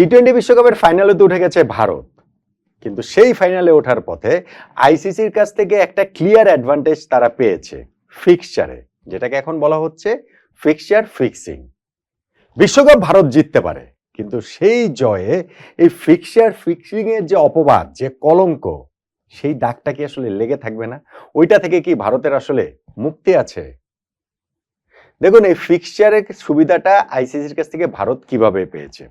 T twenty বিশ্বকাপের ফাইনালে তো উঠে গেছে ভারত। কিন্তু সেই ফাইনালে ওঠার পথে আইসিসির কাছ থেকে একটা ক্লিয়ার অ্যাডভান্টেজ তারা পেয়েছে ফিক্সচারে যেটাকে এখন বলা হচ্ছে ফিক্সচার ফিক্সিং বিশ্বকাপ ভারত জিততে পারে, কিন্তু সেই জয়ে এই ফিক্সচার ফিক্সিং এর যে অপবাদ, যে কলঙ্ক, সেই দাগটা কি আসলে লেগে থাকবে না? ওইটা থেকে কি ভারতের আসলে মুক্তি আছে? দেখুন, এই ফিক্সচারের সুবিধাটা আইসিসির কাছ থেকে ভারত কীভাবে পেয়েছে?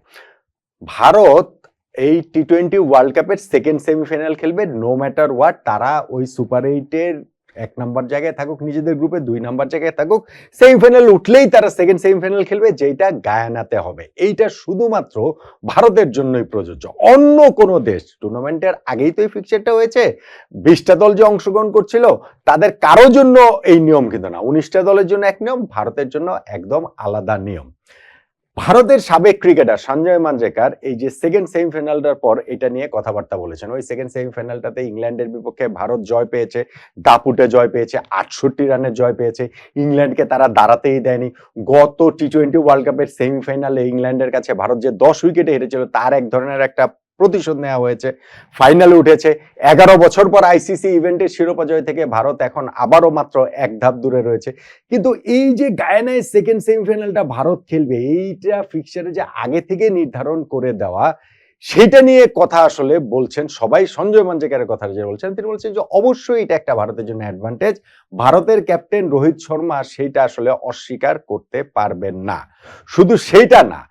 ভারত এই টি টোয়েন্টি ওয়ার্ল্ড কাপের সেকেন্ড সেমিফাইনাল খেলবে নো ম্যাটার হোয়াট তারা ওই সুপার এইটের এক নাম্বার জায়গায় থাকুক, নিজেদের গ্রুপে দুই নাম্বার জায়গায় থাকুক সেমিফাইনাল উঠলেই তারা সেকেন্ড সেমিফাইনাল খেলবে যেটা গায়ানাতে হবে। এইটা শুধুমাত্র ভারতের জন্যই প্রযোজ্য। অন্য কোনো দেশ টুর্নামেন্টের আগেই তো এই ফিক্সারটা হয়েছে, বিশটা দল যে অংশগ্রহণ করছিল, তাদের কারও জন্য এই নিয়ম কিন্তু না। উনিশটা দলের জন্য এক নিয়ম, ভারতের জন্য একদম আলাদা নিয়ম। ভারতের সাবেক ক্রিকেটার সঞ্জয় মাঞ্জেকার এই যে সেকেন্ড সেমিফাইনালটার পর এটা নিয়ে কথাবার্তা বলেছেন। ওই সেকেন্ড সেমিফাইনালটাতে ইংল্যান্ডের বিপক্ষে ভারত জয় পেয়েছে, দাপুটে জয় পেয়েছে, আটষট্টি রানের জয় পেয়েছে। ইংল্যান্ডকে তারা দাঁড়াতেই দেয়নি। গত টি টোয়েন্টি ওয়ার্ল্ড কাপের সেমিফাইনালে ইংল্যান্ডের কাছে ভারত যে দশ উইকেটে হেরেছিল, তার এক ধরনের একটা প্রতিশোধ নেওয়া হয়েছে। ফাইনালে উঠেছে। এগারো বছর পর আইসিসি ইভেন্টের শিরোপা জয় থেকে ভারত এখন আবারও মাত্র এক ধাপ দূরে রয়েছে। কিন্তু এই যে গায়ানায় সেকেন্ড সেমিফাইনালটা ভারত খেলবে, এইটা ফিক্সারে যে আগে থেকে নির্ধারণ করে দেওয়া, সেটা নিয়ে কথা আসলে বলছেন সবাই। সঞ্জয় মাঞ্জেকারের কথা যে বলছেন, তিনি বলছেন যে অবশ্যই এটা একটা ভারতের জন্য অ্যাডভান্টেজ ভারতের ক্যাপ্টেন রোহিত শর্মা সেইটা আসলে অস্বীকার করতে পারবেন না। শুধু সেইটা না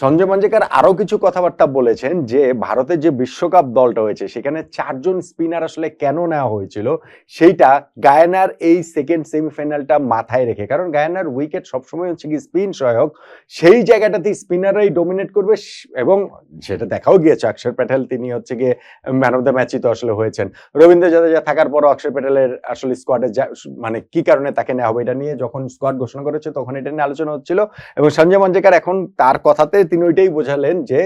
সঞ্জয় মাঞ্জেকার আরও কিছু কথাবার্তা বলেছেন যে, ভারতের যে বিশ্বকাপ দলটা হয়েছে, সেখানে চারজন স্পিনার আসলে কেন নেওয়া হয়েছিল, সেইটা গায়নার এই সেকেন্ড সেমিফাইনালটা মাথায় রেখে। কারণ গায়নার উইকেট সবসময় হচ্ছে কি স্পিন সহায়ক, সেই জায়গাটাতে স্পিনাররাই ডোমিনেট করবে এবং সেটা দেখাও গিয়েছে, অক্ষর প্যাটেল তিনি হচ্ছে গিয়ে ম্যান অফ দ্য ম্যাচই তো আসলে হয়েছেন। রবীন্দ্র জাদেজা থাকার পরও অক্ষর প্যাটেলের আসলে স্কোয়াডে মানে কি কারণে তাকে নেওয়া হবে এটা নিয়ে যখন স্কোয়াড ঘোষণা করেছে, তখন এটা নিয়ে আলোচনা হচ্ছিল। এবং সঞ্জয় মঞ্জেকার এখন তার কথাতে তিনি ওইটাই বোঝালেন যে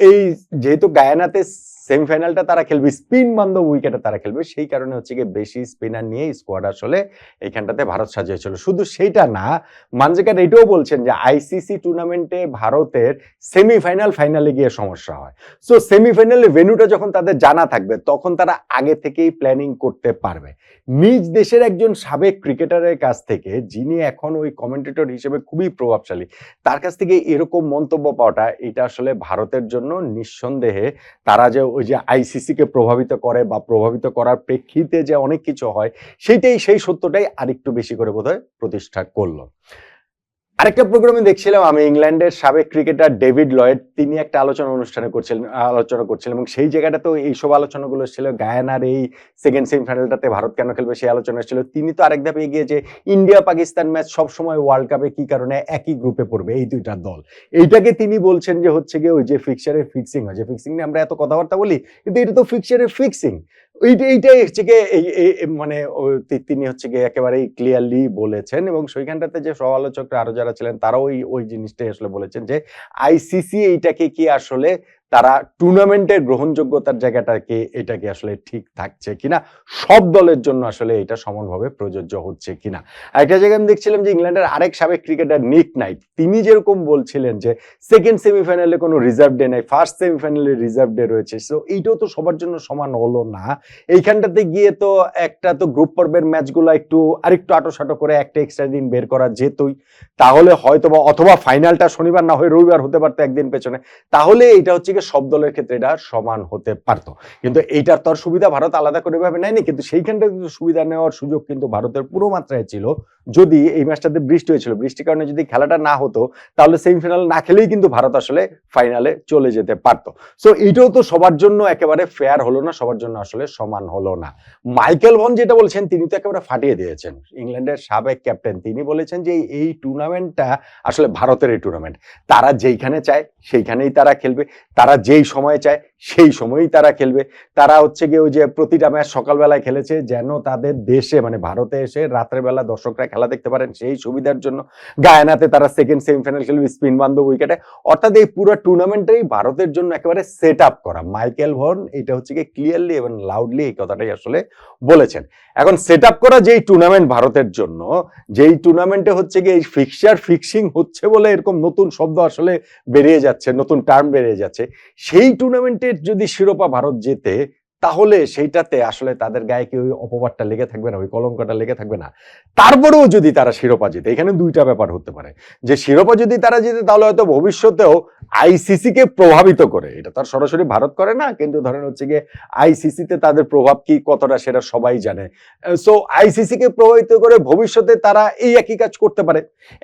এই যেহেতু গায়ানাতে সেমিফাইনালটা তারা খেলবে, স্পিন বান্ধব উইকেটে তারা খেলবে, সেই কারণে হচ্ছে গিয়ে বেশি স্পিনার নিয়ে স্কোয়াড আসলে এইখানটাতে ভারত সাজিয়েছিল শুধু সেইটা না মানজেকার এটাও বলছেন যে আইসিসি টুর্নামেন্টে ভারতের সেমিফাইনাল ফাইনালে গিয়ে সমস্যা হয়। সো সেমিফাইনালের ভেন্যুটা যখন তাদের জানা থাকবে, তখন তারা আগে থেকেই প্ল্যানিং করতে পারবে। নিজ দেশের একজন সাবেক ক্রিকেটারের কাছ থেকে, যিনি এখন ওই কমেন্টেটর হিসেবে খুবই প্রভাবশালী, তার কাছ থেকে এরকম মন্তব্য পাওয়াটা, এটা আসলে ভারতের জন্য নিঃসন্দেহে তারা যে ওই যে আইসিসিকে প্রভাবিত করে বা প্রভাবিত করার প্রেক্ষিতে যে অনেক কিছু হয় সেইটাই সেই সত্যটাই আরেকটু বেশি করে বোধহয় প্রতিষ্ঠা করল। আরেকটা প্রোগ্রামে দেখছিলাম, আমি ইংল্যান্ডের সাবেক ক্রিকেটার ডেভিড লয়েড তিনি একটা আলোচনা অনুষ্ঠানে করছিলেন, আলোচনা করছিলেন এবং সেই জায়গাটাতেও এইসব আলোচনাগুলো ছিল। গায়ানার এই সেকেন্ড সেমিফাইনালটাতে ভারত কেন খেলবে সেই আলোচনা ছিল। তিনি তো আরেক ধাপে এগিয়ে যে ইন্ডিয়া পাকিস্তান ম্যাচ সবসময় ওয়ার্ল্ড কাপে কি কারণে একই গ্রুপে পড়বে, এই দুইটা দল। এইটাকে তিনি বলছেন যে হচ্ছে গিয়ে ওই যে ফিক্সারের ফিক্সিং হয়। যে ফিক্সিং নিয়ে আমরা এত কথাবার্তা বলি, কিন্তু এটা তো ফিক্সারের ফিক্সিং এইটা, এইটাই হচ্ছে কি এই মানে তিনি হচ্ছে গিয়ে একেবারেই ক্লিয়ারলি বলেছেন এবং সেইখানটাতে যে সমালোচকরা আরও যারা ছিলেন তারাও ওই ওই জিনিসটাই আসলে বলেছেন যে আইসিসি এইটাকে কি আসলে তারা টুর্নামেন্টের গ্রহণযোগ্যতার জায়গাটাকে, এটাকে আসলে ঠিক থাকছে কিনা, সব দলের জন্য আসলে এটা সমানভাবে প্রযোজ্য হচ্ছে কিনা। একটা জায়গায় আমি দেখছিলাম যে ইংল্যান্ডের আরেক সাবেক ক্রিকেটার নিক নাইট তিনি যেরকম বলছিলেন যে সেকেন্ড সেমিফাইনালে কোনো রিজার্ভ ডে নাই ফার্স্ট সেমিফাইনালে রিজার্ভ ডে রয়েছে সো এইটাও তো সবার জন্য সমান হলো না। এইখানটাতে গিয়ে তো একটা তো গ্রুপ পর্বের ম্যাচগুলো একটু, আরেকটু আটোসাটো করে একটা এক্সট্রা দিন বের করা যেতই। তাহলে হয়তো বা অথবা ফাইনালটা শনিবার না হয়ে রবিবার হতে পারতো একদিন পেছনে। তাহলে এটা হচ্ছে কি সব দলের ক্ষেত্রে এটা সমান হতে পারত। কিন্তু এইটার তো সুবিধা ভারত আলাদা করে ভাবে নেয়নি, কিন্তু সেইখানটা কিন্তু সুবিধা নেওয়ার সুযোগ কিন্তু ভারতের পুরো মাত্রায় ছিল যদি এই ম্যাচটাতে বৃষ্টি হয়েছিল, বৃষ্টির কারণে যদি খেলাটা না হতো, তাহলে সেমিফাইনাল না খেলেই কিন্তু ভারত আসলে ফাইনালে চলে যেতে পারতো। সো এইটাও তো সবার জন্য একেবারে ফেয়ার হলো না, সবার জন্য আসলে সমান হলো না। মাইকেল ভন যেটা বলছেন, তিনি তো একেবারে ফাটিয়ে দিয়েছেন। ইংল্যান্ডের সাবেক ক্যাপ্টেন তিনি বলেছেন যে এই টুর্নামেন্টটা আসলে ভারতের এই টুর্নামেন্ট তারা যেইখানে চায়, সেইখানেই তারা খেলবে। তারা যেই সময়ে চায় সেই সময়ই তারা খেলবে। তারা হচ্ছে গিয়ে ওই যে প্রতিটা ম্যাচ সকালবেলায় খেলেছে, যেন তাদের দেশে মানে ভারতে এসে রাত্রের বেলা দর্শকরা খেলা দেখতে পারেন সেই সুবিধার জন্য। গায়ানাতে তারা সেকেন্ড সেমিফাইনাল খেলবে স্পিন বান্ধব উইকেটে অর্থাৎ এই পুরো টুর্নামেন্টটাই ভারতের জন্য একেবারে সেট আপ করা। মাইকেল ভন এটা হচ্ছে গিয়ে ক্লিয়ারলি এবং লাউডলি এই কথাটাই আসলে বলেছেন। এখন সেট আপ করা যেই টুর্নামেন্ট ভারতের জন্য, যেই টুর্নামেন্টে হচ্ছে গিয়ে এই ফিক্সার ফিক্সিং হচ্ছে বলে এরকম নতুন শব্দ আসলে বেরিয়ে যাচ্ছে, নতুন টার্ম বেরিয়ে যাচ্ছে, সেই টুর্নামেন্টের যদি শিরোপা ভারত জেতে তাহলে সেইটাতে আসলে তাদের গায়ে কি ওই অপবাদটা লেগে থাকবে না, ওই কলঙ্কটা লেগে থাকবে না? তারপরেও যদি তারা শিরোপা জিতে, এখানে দুইটা ব্যাপার হতে পারে। যে শিরোপা যদি তারা জিতে, তাহলে হয়তো ভবিষ্যতেও আইসিসি কে প্রভাবিত করে। এটা তো আর সরাসরি ভারত করে না, কিন্তু ধরেন হচ্ছে গিয়ে আইসিসি তে তাদের প্রভাব কি, কতটা সেটা সবাই জানে। সো আইসিসি কে প্রভাবিত করে ভবিষ্যতে তারা এই একই কাজ করতে পারে।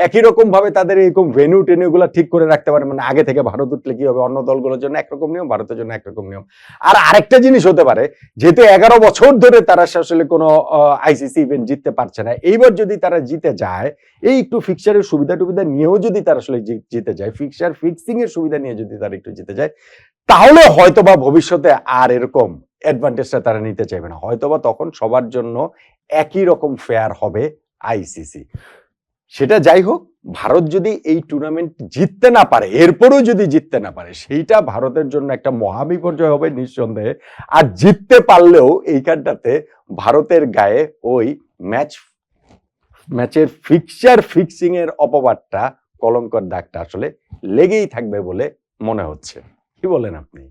একই রকম ভাবে তাদের এরকম ভেনু টেনু গুলা ঠিক করে রাখতে পারে। মানে আগে থেকে ভারত উঠলে কি হবে? অন্য দলগুলোর জন্য একরকম নিয়ম, ভারতের জন্য একরকম নিয়ম। আর আরেকটা জিনিস হতে পারে যেহেতু এগারো বছর ধরে তারা আসলে কোনো আইসিসি ইভেন্ট জিততে পারছে না। এইবার যদি তারা জিতে যায়, এই একটু ফিক্সারের সুবিধা টুবিধা নিয়েও যদি তারা আসলে জিতে যায় ফিক্সার ফিক্সিং এর সুবিধা নিয়ে যদি তারা একটু জিতে যায়, তাহলে হয়তোবা ভবিষ্যতে আর এরকম অ্যাডভান্টেজটা তারা নিতে চাইবে না। হয়তোবা তখন সবার জন্য একই রকম ফেয়ার হবে আইসিসি সেটা যাই হোক, ভারত যদি এই টুর্নামেন্ট জিততে না পারে, এরপরেও যদি জিততে না পারে, সেইটা ভারতের জন্য একটা মহাবিপর্যয় হবে নিঃসন্দেহে। আর জিততে পারলেও এইখানটাতে ভারতের গায়ে ওই ম্যাচ ম্যাচের ফিক্সার ফিক্সিং এর অপবাদটা, কলঙ্কর দাগটা আসলে লেগেই থাকবে বলে মনে হচ্ছে। কি বলেন আপনি?